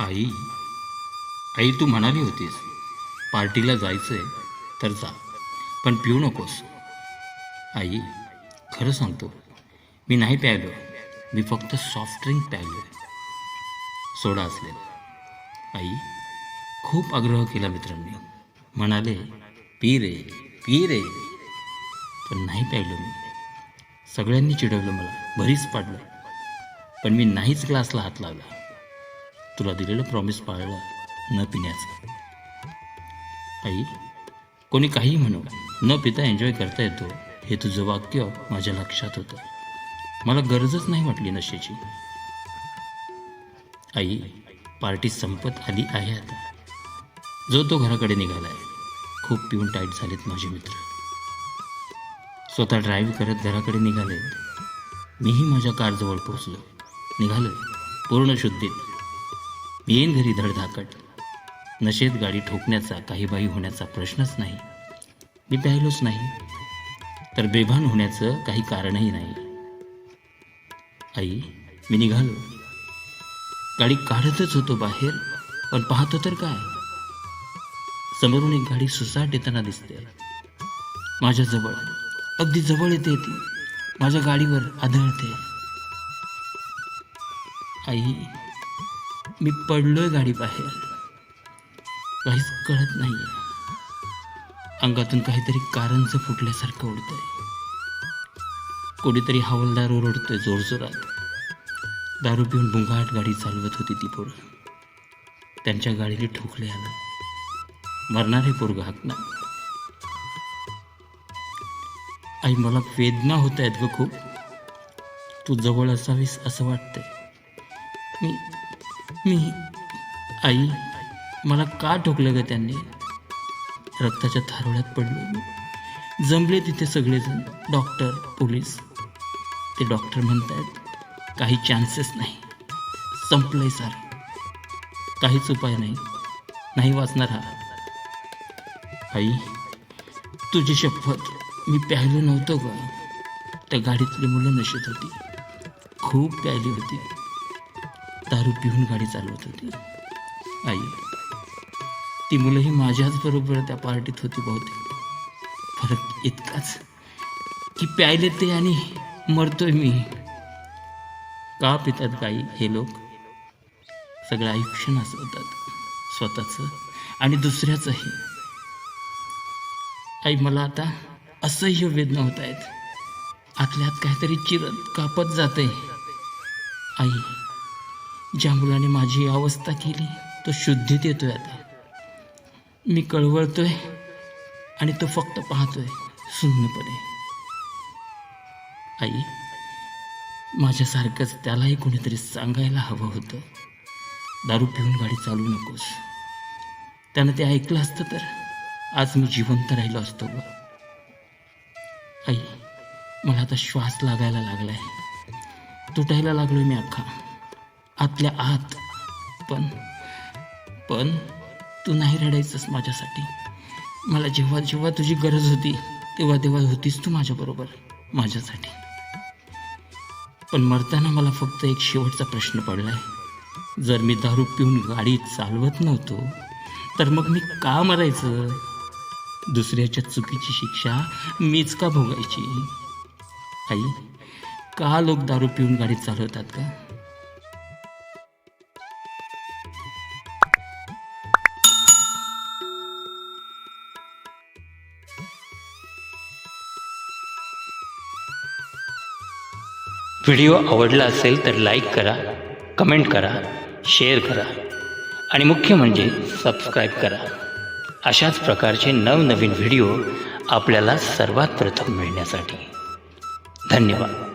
आई आई तू म्हणाली होतीस पार्टीला जायचंय तर जा पण पिऊ नकोस. आई खरं सांगतो मी नाही प्यायलो मी फक्त सॉफ्ट ड्रिंक प्यायलो. सोडा असलेला आई खूप आग्रह केला मित्रांनी. म्हणाले पी रे पी रे. पण नाही प्यायलो मी. सगळ्यांनी चिडवलं मला भरीच पाडलं. पण मी नाहीच ग्लासला हात लावला. तुला दिलेलं प्रॉमिस पाळलं न पिण्याचं. आई कोणी काही म्हणू न पिता एन्जॉय करता येतो हे तुझं वाक्य माझ्या लक्षात होतं. मला गरजच नाही वाटली नशेची. आई पार्टी संपत आली आहे आता. जो तो घराकडे निघालाय खूप पिऊन टाईट झालेत माझे मित्र. स्वतः ड्राईव्ह करत घराकडे निघाले. मीही माझ्या कारजवळ पोहोचलो. निघालो पूर्ण शुद्धीत. येईन घरी धडधाकट. नशेत गाडी ठोकण्याचा काही बाई होण्याचा प्रश्नच नाही. मी प्यायलोच नाही. तर बेभान होण्याचं काही कारणही नाही. आई मी निघालो. गाडी काढतच होतो बाहेर पण पाहतो तर काय? समोरून एक गाडी सुसाट येताना दिसते. माझ्याजवळ अगदी जवळ येते ती. माझ्या गाडीवर आदळते. आई मी पडलोय गाडी बाहेर. काहीच कळत नाही अंगातून काहीतरी कारंज फुटल्यासारखं उडतंय. कोणीतरी हवालदार ओरडतोय जोरजोरात. दारू पिऊन बुंगाट गाडी चालवत होती ती पोरं. त्यांच्या गाडीने ठोकले आलं मरणारे पोरग हाकणार आई मला वेदना होत आहेत ग खूप. तू जवळ असावीस असं वाटतंय. मी मी. आई मला का ठोकलं ग त्यांनी? रक्ताच्या थारोळ्यात पडलो मी. जमले तिथे सगळेजण डॉक्टर पोलीस. ते डॉक्टर म्हणतात काही चान्सेस नाही. संपलंय सर. काहीच उपाय नाही. नाही वाचणार हा. आई तुझी शपथ मी प्यायलो नव्हतो ग. त्या गाडीतली मुलं नशेत होती. खूप प्यायली होती. दारू पिऊन गाडी चालवत होती. आई ती मुलंही माझ्याच बरोबर त्या पार्टीत होती बहुतेक. फरक इतकाच की प्यायले ते आणि मरतोय मी. का पितात गाई हे लोक? सगळं आयुष्य नाचवतात स्वतःचं आणि दुसऱ्याचंही. आई मला आता असह्य वेदना होत आहेत. आतल्यात काहीतरी चिरत कापत जाते. आई ज्या मुलाने माझी अवस्था केली तो शुद्धीत येतोय आता. मी कळवळतोय आणि तो फक्त पाहतोय शून्यपणे आई माझ्यासारखंच त्यालाही कोणीतरी सांगायला हवं होतं. दारू पिऊन गाडी चालू नकोस. त्यानं ते ऐकलं असतं तर आज मी जिवंत राहिलो असतो ग. आई मला आता श्वास लागायला लागलाय. तुटायला लागलोय मी अख्खा. आतल्या आत. पण पण तू नाही रडायचंस माझ्यासाठी. मला जेव्हा जेव्हा तुझी गरज होती तेव्हा तेव्हा होतीस तू माझ्याबरोबर माझ्यासाठी. पण मरताना मला फक्त एक शेवटचा प्रश्न पडलाय. जर मी दारू पिऊन गाडी चालवत नव्हतो तर मग मी का मरायचं? दुसऱ्याच्या चुकीची शिक्षा मीच का भोगायची? आई का लोक दारू पिऊन गाडी चालवतात का व्हिडिओ आवडला असेल तर लाईक करा कमेंट करा शेअर करा आणि मुख्य म्हणजे सबस्क्राईब करा. अशाच प्रकारचे नवनवीन व्हिडिओ आपल्याला सर्वात प्रथम मिळण्यासाठी. धन्यवाद.